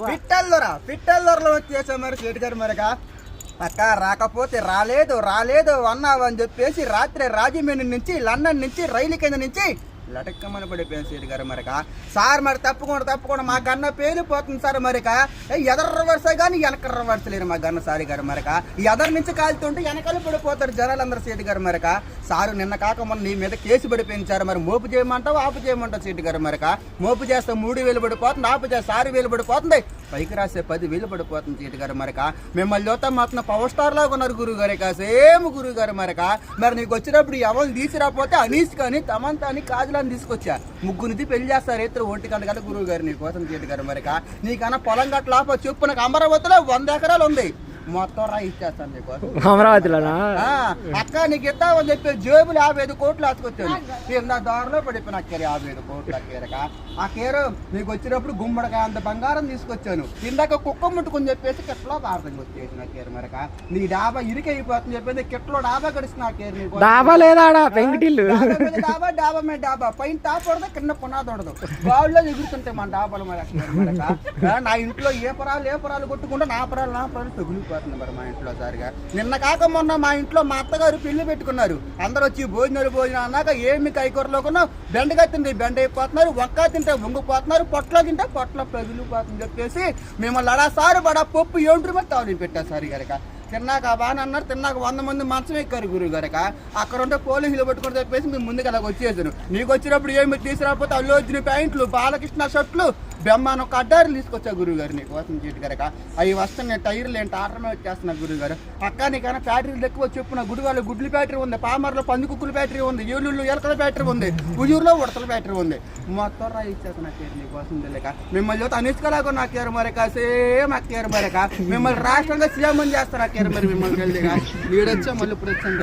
పిట్టల్లోరా పిట్టల్లోరలో వచ్చేసా మరి సేటు గారు మరిగా అక్క రాకపోతే రాలేదు రాలేదు అన్నావు అని చెప్పేసి రాత్రి రాజమండ్రి నుంచి లండన్ నుంచి రైలు కింద నుంచి లటక్కమని పడిపోయాను సీటు గారు మరిక సార్ మరి తప్పకుండా తప్పకుండా మా గన్న పేలిపోతుంది సార్ మరిక ఎదర వరుస కానీ వెనక వరుస లేరు మా గన్న సారి గారు మరిక ఎదరి నుంచి కాలుతుంటే వెనకాల పడిపోతారు జనాలందరూ సీటు గారు మరిక సారు నిన్న కాక మొన్న నీ మీద కేసు పడిపోయింది మరి మోపు చేయమంటావు ఆపు చేయమంటావు సీటు గారు మరిక? మోపు చేస్తే మూడు వేలు పడిపోతుంది ఆపు చేస్తే ఆరు వేలు పడిపోతుంది. పైకి రాసే పది వేలు పడిపోతుంది సీటు గారు మరిక. మిమ్మల్ని చూస్తే మాత్రం పవర్ స్టార్ లాగా ఉన్నారు గురువు గారిక సేమ్ గురువు గారు మరక. మరి నీకు వచ్చినప్పుడు ఎవరు తీసుకురాకపోతే అనీస్ కానీ తమంతా అని కాజులని తీసుకొచ్చా? ముగ్గురిది పెళ్ళి చేస్తారు ఇద్దరు ఒంటి గంట కదా గురువు గారు నీ కోసం సీటు గారు మరిక. నీకన్నా పొలం గట్ల చెప్పు నాకు అమరావతిలో వంద ఎకరాలు ఉంది. మొత్తం రా ఇచ్చేస్తాను నీకోసం అమరావతిలోనా? ఆ, అక్క నీకు ఇస్తామని చెప్పి జేబులు యాభై ఐదు కోట్లు అతుకొచ్చాను. నేను నా దారిలో పడిపోయిన అక్కర యాభై ఐదు కోట్లు అక్కేరక ఆ కేరు నీకు వచ్చినప్పుడు గుమ్మడికాయ అంత బంగారం తీసుకొచ్చాను. ఇందాక కుక్క ముట్టుకుని చెప్పేసి కిట్లో భారతం వచ్చేసి నా కేరు మరక. నీ డాబా ఇరికి అయిపోతుంది చెప్పేసి కిట్లో డాబా గడిచిన కేరు నీకు. డాబా లేదాడా పెంకుటిల్లు డాబా డాబా మీద డాబా. పైన టాప్ ఉండదు కింద పునాది ఉండదు వాళ్ళు ఎగురుతుంటాయి మన డాబాలు మరి నా ఇంట్లో ఏ పరాలు ఏ పరాలు కొట్టుకుంటే నా పరాలు నా పరాలు తగులిపోతుంది మరి మా ఇంట్లో సారిగా. నిన్న కాక మొన్న మా ఇంట్లో మా అత్తగారు పెళ్ళి పెట్టుకున్నారు. అందరు వచ్చి భోజనాలు భోజనం అన్నాక ఏమి కైకూరలోకున్నా బెండగా తింటే బెండ అయిపోతున్నారు వంకాయ తింటే వంగిపోతున్నారు పొట్లో తింటే పొట్ల పగిలిపోతుంది చెప్పేసి మిమ్మల్ని అడా సారు బడా పప్పు ఏంటి మరి తాను పెట్టారు సార్ గారిక తిన్నాక బాగా అన్నారు తిన్నాక వంద మంది మంచం ఎక్కారు గురువు గారక అక్కడ ఉంటే పోలీసులు పట్టుకొని చెప్పేసి మేము ముందుకు అలాగ వచ్చేసాను నీకు వచ్చినప్పుడు ఏమి తీసుకురాకపోతే అల్లు వచ్చిన ప్యాంట్లు బాలకృష్ణ షర్ట్లు బెమ్మాను ఒక అడ్డారు తీసుకొచ్చా గురువుగారు నీకు కోసం చెట్టు గారు అవి వస్తున్న టైర్లు ఏంటి? ఆటమే వచ్చేస్తున్నా గురువుగారు. అక్క ఫ్యాక్టరీలు ఎక్కువ చెప్పున గుడివాళ్ళు గుడ్లు ఫ్యాక్టరీ ఉంది. పామర్లో పందికుక్కుల ఫ్యాక్టరీ ఉంది. ఏలూరులో ఎలకల ఫ్యాక్టరీ ఉంది. ఉజూరులో ఉడతల ఫ్యాక్టరీ ఉంది. మొత్తం రా ఇచ్చేస్తా కేర్ నీ కోసం తెలియక మిమ్మల్ని చూస్తే అనిసుకోలేక నా కేర్ మరక సేమ్ ఆ కేర్ మరక మిమ్మల్ని రాష్ట్రంగా సీఎం అని చేస్తారు ఆ కేర్ మరి మిమ్మల్ని తెలియక వీడొచ్చా మళ్ళీ ఇప్పుడు వచ్చాను